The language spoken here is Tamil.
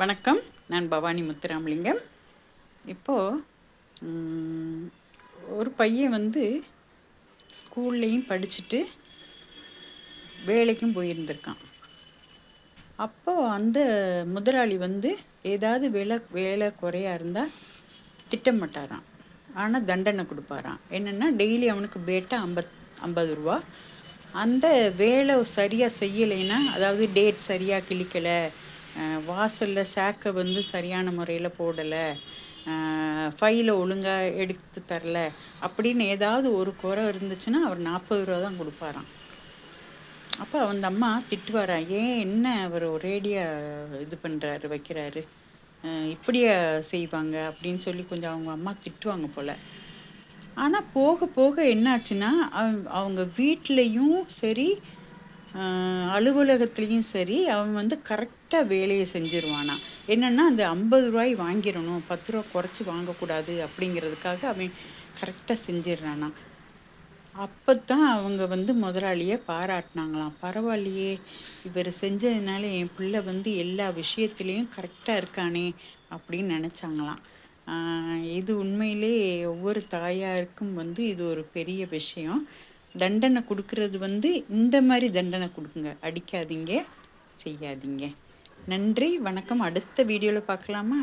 வணக்கம். நான் பவானி முத்துராமலிங்கம். இப்போது ஒரு பையன் வந்து ஸ்கூல்லையும் படிச்சுட்டு வேலைக்கும் போயிருந்திருக்கான். அப்போது அந்த முதலாளி வந்து ஏதாவது வேலை வேலை குறையா இருந்தால் திட்டமாட்டாராம். ஆனால் தண்டனை கொடுப்பாராம். என்னென்னா டெய்லி அவனுக்கு பேட்டா ஐம்பத் ஐம்பது ரூபா. அந்த வேலை சரியாக செய்யலைன்னா அதாவது டேட் சரியாக கிழிக்கலை வாசலில் சேக்கை வந்து சரியான முறையில் போடலை. ஃபைலை ஒழுங்காக எடுத்து தரல. அப்படின்னு ஏதாவது ஒரு குறை இருந்துச்சுன்னா அவர் நாற்பது ரூபா தான் கொடுப்பாராம். அப்போ அந்த அம்மா திட்டுவாரா ஏன் என்ன அவர் ஒரேடியாக இது பண்ணுறாரு வைக்கிறாரு? இப்படியா செய்வாங்க? அப்படின்னு சொல்லி கொஞ்சம் அவங்க அம்மா திட்டுவாங்க போல். ஆனால் போக போக என்னாச்சுன்னா அவங்க வீட்லேயும் சரி அலுவலகத்துலேயும் சரி அவன் வந்து கரெக்டாக வேலையை செஞ்சிருவானா? என்னென்னா அந்த ஐம்பது ரூபாய் வாங்கிடணும் பத்து ரூபா குறைச்சி வாங்கக்கூடாது அப்படிங்கிறதுக்காக அவன் கரெக்டாக செஞ்சிடுறானா? அப்போ தான் அவங்க வந்து முதலாளியை பாராட்டினாங்களாம். பரவாயில்லையே இவர் செஞ்சதுனால என் பிள்ளை வந்து எல்லா விஷயத்துலேயும் கரெக்டாக இருக்கானே அப்படின்னு நினச்சாங்களாம். இது உண்மையிலே ஒவ்வொரு தாயாருக்கும் வந்து இது ஒரு பெரிய விஷயம். தண்டனை கொடுக்கறது வந்து இந்த மாதிரி தண்டனை கொடுக்குங்க. அடிக்காதீங்க செய்யாதீங்க. நன்றி வணக்கம். அடுத்த வீடியோவில் பார்க்கலாமா?